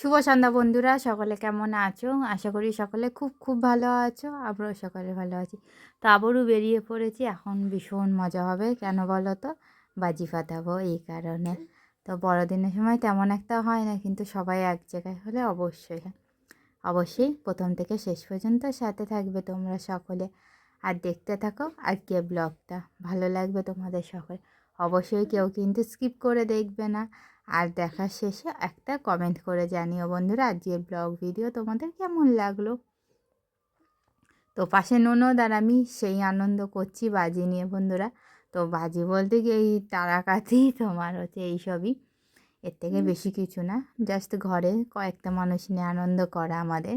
শুভ সন্ধ্যা বন্ধুরা, সকলে কেমন আছো? আশা করি সকলে খুব খুব ভালো আছো, আমরাও সকলে ভালো আছি। তো আবারও বেরিয়ে পড়েছি, এখন ভীষণ মজা হবে, কেন বলো তো? বাজি ফাটাবো এই কারণে। তো বড়দিনের সময় তেমন একটা হয় না, কিন্তু সবাই এক জায়গায় হলে অবশ্যই অবশ্যই প্রথম থেকে শেষ পর্যন্ত সাথে থাকবে তোমরা সকলে। আর দেখতে থাকো আজকে ব্লগটা। ভালো লাগবে তোমাদের সকলে। অবশ্যই কেউ কিন্তু স্কিপ করে দেখবে না। আর দেখার শেষে একটা কমেন্ট করে জানিও বন্ধুরা আজকের ব্লগ ভিডিও তোমাদের কেমন লাগল? তো পাশে ননদ আর আমি সেই আনন্দ করছি বাজি নিয়ে বন্ধুরা। তো বাজি বলতে গিয়ে এই তারাকাতি তোমার হচ্ছে এইসবই এর থেকে বেশি কিছু না জাস্ট ঘরে কয়েকটা মানুষ নিয়ে আনন্দ করা আমাদের।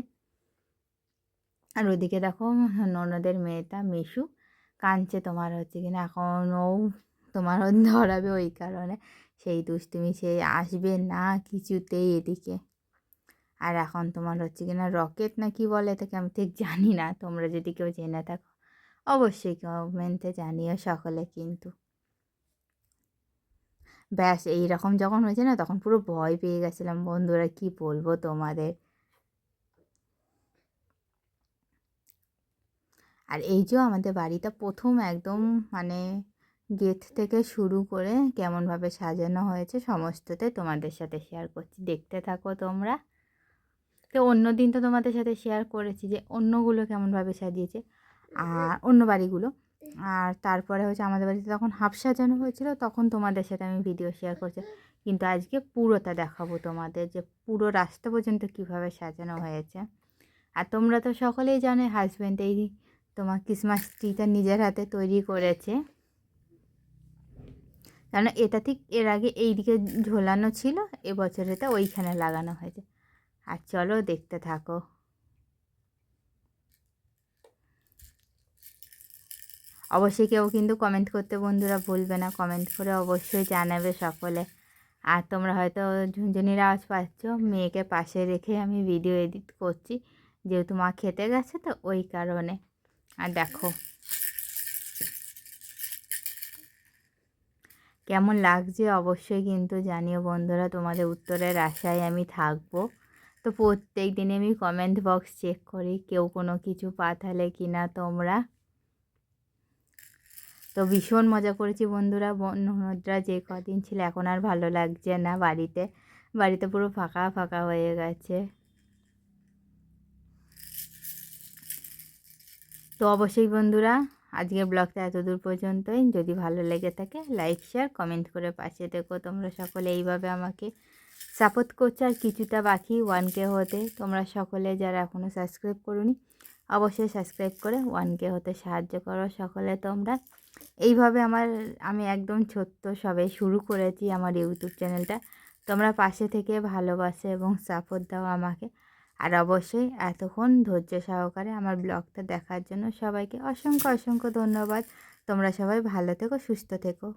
আর ওদিকে দেখো ননদের মেয়েটা মিশু কাঁদছে তোমার হচ্ছে কিনা এখন ও তোমার ধরাবে ওই কারণে। সেই দুষ্টুমি সে আসবে না কিছুতেই এদিকে। আর এখন তোমার হচ্ছে কিনা রকেট না কি বলে তাকে আমি ঠিক জানি না। তোমরা যদি কেউ জেনে থাকো, অবশ্যই কমেন্টে জানিও সকলে কিন্তু। ব্যাস এই রকম যখন হয়েছে না, তখন পুরো ভয় পেয়ে গেছিলাম। বন্ধুরা, কি বলব তোমাদের? আর এই যে আমাদের বাড়িটা প্রথম একদম মানে গেট থেকে শুরু করে কেমনভাবে সাজানো হয়েছে সমস্ততে তোমাদের সাথে শেয়ার করছি। দেখতে থাকো তোমরা। তো অন্য দিন তো তোমাদের সাথে শেয়ার করেছি যে অন্যগুলো কেমনভাবে সাজিয়েছে, আর অন্য বাড়িগুলো। আর তারপরে হচ্ছে আমাদের বাড়িতে তখন হাফ সাজানো হয়েছিল, তখন তোমাদের সাথে আমি ভিডিও শেয়ার করছি। কিন্তু আজকে পুরোটা দেখাবো তোমাদের যে পুরো রাস্তা পর্যন্ত কীভাবে সাজানো হয়েছে। আর তোমরা তো সকলেই জানো হাজব্যান্ড এই তোমার ক্রিসমাস ট্রিটা নিজের হাতে তৈরি করেছে। কেন এটা ঠিক এর আগে এই দিকে ঝোলানো ছিল, এবছর এটা ওইখানে লাগানো হয়েছে। আর চলো দেখতে থাকো। অবশ্যই কেউ কিন্তু কমেন্ট করতে বন্ধুরা ভুলবে না। কমেন্ট করে অবশ্যই জানাবে সকলে। আর তোমরা হয়তো ঝুনঝুনির আওয়াজ পাচ্ছ, মেয়েকে পাশে রেখে আমি ভিডিও এডিট করছি। যেহেতু মা খেতে গেছে তো ওই কারণে। আর দেখো। কেমন লাগছে অবশ্যই কিন্তু জানিও বন্ধুরা, তোমাদের উত্তরের আশায় আমি থাকব। তো প্রত্যেক দিনে আমি কমেন্ট বক্স চেক করি, কেউ কোনো কিছু পাঠালে কি না তোমরা। তো ভীষণ মজা করেছি বন্ধুরা বন্ধুরা যে কদিন ছিল এখন আর ভালো লাগছে না বাড়িতে। বাড়িতে পুরো ফাঁকা ফাঁকা হয়ে গেছে। তো অবশ্যই বন্ধুরা আজকের ব্লগটা এত দূর পর্যন্তই। যদি ভালো লেগে থাকে লাইক শেয়ার কমেন্ট করে পাশে দেখো তোমরা সকলে এইভাবে আমাকে সাপোর্ট করছ আর কিছুটা বাকি ওয়ান কে হতে। তোমরা সকলে যারা এখনও সাবস্ক্রাইব করুনি, অবশ্যই সাবস্ক্রাইব করে ওয়ান কে হতে সাহায্য করো সকলে তোমরা। এইভাবে আমার, আমি একদম ছোট্ট সবে শুরু করেছি আমার ইউটিউব চ্যানেলটা তোমরা পাশে থেকে ভালোবাসে এবং সাপোর্ট দাও আমাকে। আর অবশ্যই এতক্ষণ ধৈর্য সহকারে আমার ব্লগটা দেখার জন্য সবাইকে অসংখ্য অসংখ্য ধন্যবাদ। তোমরা সবাই ভালো থেকো, সুস্থ থেকো।